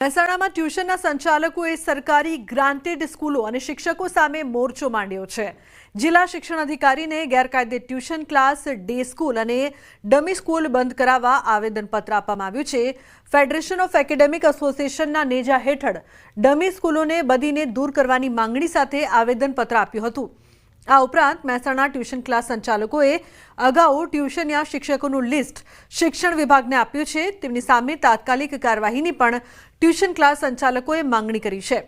મહેસાણામાં ટ્યુશનના સંચાલકોએ સરકારી ગ્રાન્ટેડ સ્કૂલો અને શિક્ષકો સામે મોરચો માંડ્યો છે. જિલ્લા શિક્ષણ અધિકારીને ગેરકાયદે ટ્યુશન ક્લાસ, ડે સ્કૂલ અને ડમી સ્કૂલ બંધ કરાવવા આવેદનપત્ર આપવામાં આવ્યું છે. ફેડરેશન ઓફ એકેડેમિક એસોસિએશનના નેજા હેઠળ ડમી સ્કૂલોને બદીને દૂર કરવાની માંગણી સાથે આવેદનપત્ર આપ્યું હતું. આ ઉપરાંત મહેસાણા ટ્યુશન ક્લાસ સંચાલકોએ અગાઉ ટ્યુશનના શિક્ષકોનું લિસ્ટ શિક્ષણ વિભાગને આપ્યું છે. તેમની સામે તાત્કાલિક કાર્યવાહીની પણ ટ્યુશન ક્લાસ સંચાલકોએ માંગણી કરી છે.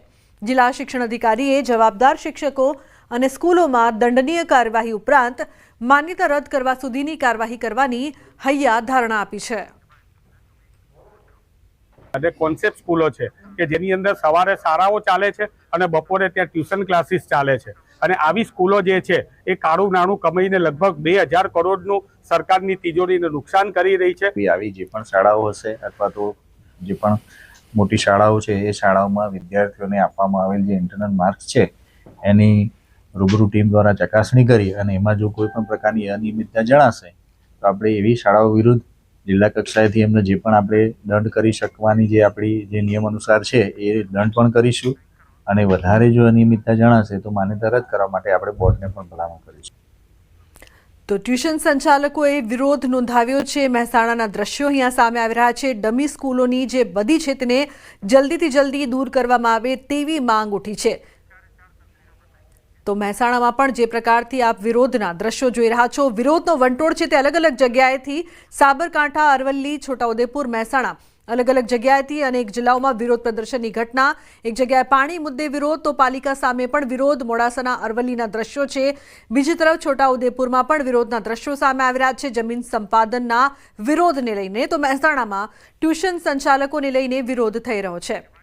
જિલ્લા શિક્ષણ અધિકારીએ જવાબદાર શિક્ષકો અને સ્કૂલોમાં દંડનીય કાર્યવાહી ઉપરાંત માન્યતા રદ કરવા સુધીની કાર્યવાહી કરવાની હૈયા ધારણા આપી છે. અને કોન્સેપ્ટ સ્કૂલો છે કે જેની અંદર સવારે શાળાઓ ચાલે છે અને બપોરે ત્યાં ટ્યુશન ક્લાસીસ ચાલે છે. અને આવી સ્કૂલો જે છે, એ કાળું નાણું કમાઈને લગભગ બે હજાર કરોડનું સરકારની તિજોરીને નુકસાન કરી રહી છે. આવી જે પણ શાળાઓ હશે અથવા તો જે પણ મોટી શાળાઓ છે, એ શાળાઓમાં વિદ્યાર્થીઓને આપવામાં આવેલ જે ઇન્ટરનલ માર્ક્સ છે, એની રૂબરૂ ટીમ દ્વારા ચકાસણી કરી અને એમાં જો કોઈ પણ પ્રકારની અનિયમિતતા જણાશે, તો આપણે એવી શાળાઓ વિરુદ્ધ જિલ્લા કક્ષાએથી એમને જે પણ આપણે દંડ કરી શકવાની જે આપણી જે નિયમ અનુસાર છે, એ દંડ પણ કરીશું. અને વધારે જો અનિયમિતતા જણાશે તો માન્યતા રદ કરવા માટે આપણે બોર્ડને પણ ભલામણ કરીશું. તો ટ્યુશન સંચાલકોએ વિરોધ નોંધાવ્યો છે. મહેસાણાના દ્રશ્યો અહીંયા સામે આવી રહ્યા છે. ડમી સ્કૂલોની જે બધી છે તેને જલ્દીથી જલ્દી દૂર કરવામાં આવે તેવી માંગ ઉઠી છે. તો મહેસાણામાં પણ જે પ્રકારથી આપ વિરોધના દ્રશ્યો જોઈ રહ્યા છો, વિરોધનો વંટોળ છે તે અલગ અલગ જગ્યાએથી સાબરકાંઠા, અરવલ્લી, છોટાઉદેપુર, મહેસાણા અલગ અલગ જગ્યાએથી અનેક જિલ્લાઓમાં વિરોધ પ્રદર્શનની ઘટના. એક જગ્યાએ પાણી મુદ્દે વિરોધ, તો પાલિકા સામે પણ વિરોધ. મોડાસાના અરવલ્લીના દ્રશ્યો છે. બીજી તરફ છોટાઉદેપુરમાં પણ વિરોધના દ્રશ્યો સામે આવી રહ્યા છે. જમીન સંપાદનના વિરોધને લઈને, તો મહેસાણામાં ટ્યુશન સંચાલકોને લઈને વિરોધ થઈ રહ્યો છે.